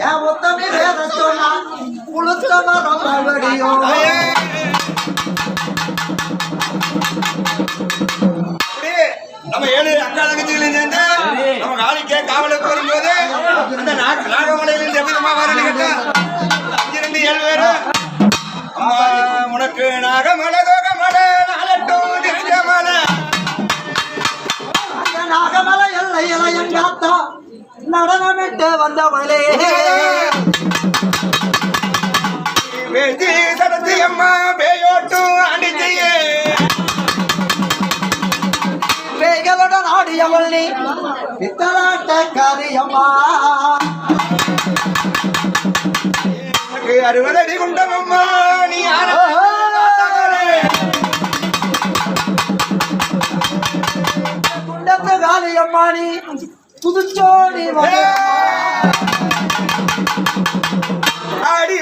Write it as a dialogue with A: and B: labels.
A: என் முத்தமே வேத சொன்னா உளுத்த மரம் மறுபடியும்.
B: நம்ம ஏழு அக்கா தங்கச்சிகளையும் சேர்ந்து நம்ம காலிக்கே காவலுக்கு வரும்போது அந்த நாக நாகமலையிலிருந்து எப்படி நம்ம வரணும் கேட்டா ரெண்டு ஏழு பேரு உனக்கு நாகமலை திருச்சமலை
A: அந்த நாகமலை எல்லையில எங்க அத்தா நடனமிட்டு வந்தவளே.
B: வேதி சரத்தி அம்மா பேயோட்டும் அடிச்சியே
A: பேய்களுடன் ஆடியவள் நீ. பித்தலாட்ட காரியம்மா
B: உனக்கு அறுபதடி குண்டம் அம்மா நீ யாரா
A: குண்டத்து காளியம்மா நீ. துதுச்சோடி அடி